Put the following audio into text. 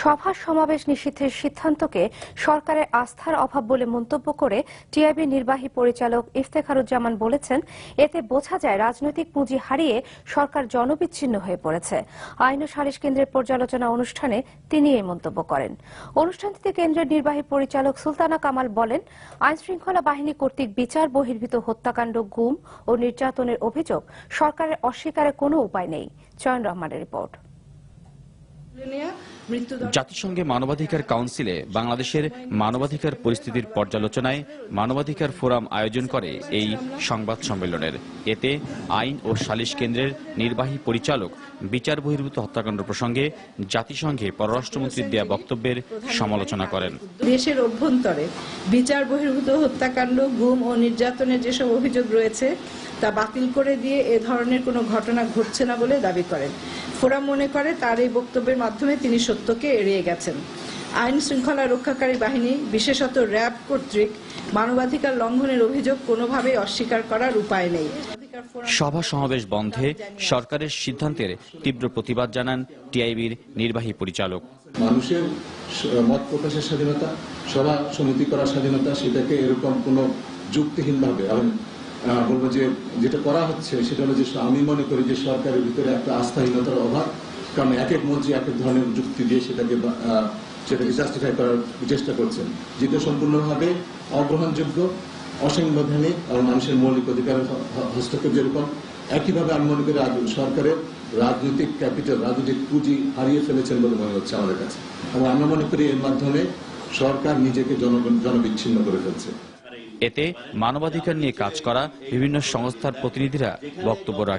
সভা সমাবেশ নিষিদ্ধের সিদ্ধান্তকে সরকারের আস্থার অভাব বলে মন্তব্য করে টিআইবি নির্বাহী পরিচালক ইফতেখারুজ্জামান বলেছেন, এতে বোঝা যায় রাজনৈতিক পুঁজি হারিয়ে সরকার জনবিচ্ছিন্ন হয়ে পড়েছে। আইন ও সালিশ কেন্দ্রের পর্যালোচনা অনুষ্ঠানে তিনি এই মন্তব্য করেন। অনুষ্ঠানটিতে কেন্দ্রের নির্বাহী পরিচালক সুলতানা কামাল বলেন আইন শৃঙ্খলা বাহিনী কর্তৃক বিচার বহির্ভূত হত্যাকাণ্ড, গুম ও নির্যাতনের অভিযোগ সরকারের অস্বীকারের কোনো উপায় নেই। চয়ন রহমানের রিপোর্ট। জাতিসংঘে মানবাধিকার কাউন্সিলে বাংলাদেশের মানবাধিকার পরিস্থিতির পর্যালোচনায় মানবাধিকার ফোরাম আয়োজন করে এই সংবাদ সম্মেলনের। এতে আইন ও সালিশ কেন্দ্রের নির্বাহী পরিচালক বিচার বহির্ভূত হত্যাকাণ্ড প্রসঙ্গে জাতিসংঘে পররাষ্ট্রমন্ত্রীর দেয়া বক্তব্যের সমালোচনা করেন। দেশের অভ্যন্তরে বিচার বহির্ভূত হত্যাকাণ্ড গুম ও নির্যাতনের যেসব অভিযোগ রয়েছে তা বাতিল করে দিয়ে এ ধরনের কোনো ঘটনা ঘটছে না বলে দাবি করেন। ফোরাম মনে করে তার এই বক্তব্যের মাধ্যমে তিনি সত্যকে এড়িয়ে গেছেন। আইন শৃঙ্খলা রক্ষাকারী বাহিনী বিশেষত র্যাব কর্তৃক মানবাধিকার লঙ্ঘনের অভিযোগ কোনোভাবেই অস্বীকার করার উপায় নেই। সভা সমাবেশ বন্ধে সরকারের সিদ্ধান্তের তীব্র প্রতিবাদ জানান টিআইবির নির্বাহী পরিচালক। মানুষের মত প্রকাশের স্বাধীনতা সভা সমিতি করার স্বাধীনতা সেটাকে এরকম কোনো যুক্তিহীনভাবে এবং বলব যে যেটা করা হচ্ছে সেটা হলো যে আমি মনে করি যে সরকারের ভিতরে একটা আস্থাহীনতার অভাব। কারণ এক এক মন্ত্রী এক এক ধরনের যুক্তি দিয়ে সেটাকে সেটাকে জাস্টিফাই করার চেষ্টা করছেন। যেটা সম্পূর্ণভাবে অগ্রহণযোগ্য অসাংবিধানিক এবং মানুষের মৌলিক অধিকারের হস্তক্ষেপ যেরকম একইভাবে আমি মনে করি সরকারের রাজনৈতিক ক্যাপিটাল, রাজনৈতিক পুঁজি হারিয়ে ফেলেছেন বলে মনে হচ্ছে আমাদের কাছে। এবং আমরা মনে করি এর মাধ্যমে সরকার নিজেকে জনগণ জনবিচ্ছিন্ন করে ফেলছে। এতে মানবাধিকার নিয়ে কাজ করা বিভিন্ন সংস্থার প্রতিনিধিরা বক্তব্য রাখেন